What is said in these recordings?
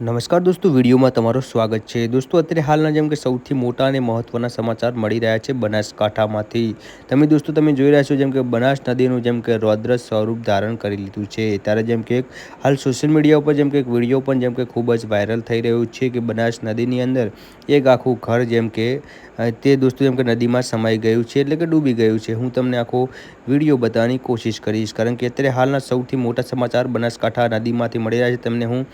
નમસ્કાર દોસ્તો, વિડીયોમાં તમારું સ્વાગત છે. દોસ્તો, અત્યારે હાલના જેમ કે સૌથી મોટા અને મહત્ત્વના સમાચાર મળી રહ્યા છે બનાસકાંઠામાંથી. તમે દોસ્તો, તમે જોઈ રહ્યા છો જેમ કે બનાસ નદીનું જેમ કે રૌદ્ર સ્વરૂપ ધારણ કરી લીધું છે. ત્યારે જેમ કે હાલ સોશિયલ મીડિયા ઉપર જેમ કે એક વીડિયો પણ જેમ કે ખૂબ જ વાયરલ થઈ રહ્યું છે કે બનાસ નદીની અંદર એક આખું ઘર જેમ કે તે દોસ્તો જેમ કે નદીમાં સમાઈ ગયું છે એટલે કે ડૂબી ગયું છે. હું તમને આખો વીડિયો બતાવવાની કોશિશ કરીશ. કારણ કે અત્યારે હાલના સૌથી મોટા સમાચાર બનાસકાંઠા નદીમાંથી મળી રહ્યા છે. તમને હું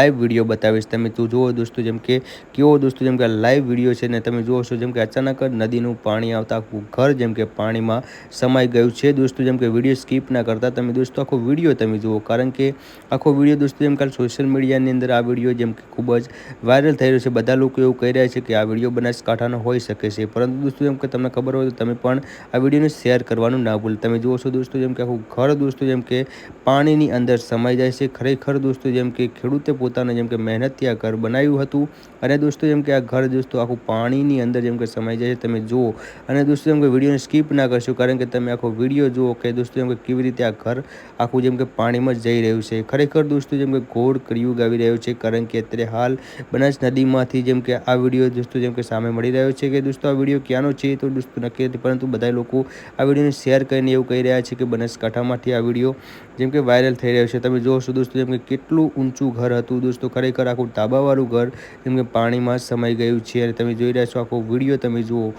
લાઈવ વીડિયો બતાવીશ તમે તું જુઓ દોસ્તો જેમ કે કેવો દોસ્તો જેમ કે લાઈવ વીડિયો છે ને તમે જુઓ છો જેમ કે અચાનક નદીનું પાણી આવતા આખું ઘર જેમ કે પાણીમાં સમાઈ ગયું છે દોસ્તો જેમ કે વીડિયો સ્કીપ ના કરતા તમે દોસ્તો આખો વીડિયો તમે જુઓ કારણ કે આખો વીડિયો દોસ્તો જેમ કે સોશિયલ મીડિયાની અંદર આ વીડિયો જેમ કે ખૂબ જ વાયરલ થઈ રહ્યો છે બધા લોકો એવું કહી રહ્યા છે કે આ વીડિયો બનાસકાંઠાનો હોઈ શકે છે પરંતુ દોસ્તો જેમ કે તમને ખબર હોય તો તમે પણ આ વિડીયોને શેર કરવાનું ના ભૂલ તમે જુઓ છો દોસ્તો જેમ કે આખું ઘર દોસ્તો જેમ કે પાણીની અંદર સમાઈ જાય છે ખરેખર દોસ્તો જેમ કે ખેડૂતે પોતાના જેમ કે મહેનતથી આ ઘર બનાવ્યું હતું અને દોસ્તો જેમ કે આ ઘર દોસ્તો આખું પાણીની અંદર જેમ કે સમાઈ જાય છે તમે જુઓ અને દોસ્તો જેમ કે વિડીયોને સ્કીપ ના કરશો કારણ કે તમે આખો વીડિયો જુઓ કે દોસ્તો જેમ કે કેવી રીતે આ ઘર આખું જેમ કે પાણીમાં જઈ રહ્યું છે ખરેખર દોસ્તો જેમ કે ગોળ કળિયુગ આવી રહ્યો છે કારણ કે અત્યારે હાલ બનાસ નદીમાંથી જેમ કે આ વીડિયો દોસ્તો જેમ કે સામે મળી રહ્યો છે કે દોસ્તો આ વીડિયો ક્યાંનો છે તો દોસ્તો નક્કી નથી પરંતુ બધા લોકો આ વિડીયોને શેર કરીને એવું કહી રહ્યા છે કે બનાસકાંઠામાંથી આ વીડિયો જેમ કે વાયરલ થઈ રહ્યો છે તમે જોશો દોસ્તો જેમ કે કેટલું ઊંચું ઘર હતું દોસ્તો ખરેખર આખું તાબાવાળું ઘર. જેમ કે પાણીમાં સમાઈ ગયું છે. અને તમે જોઈ રહ્યા છો આખો વીડિયો તમે જુઓ.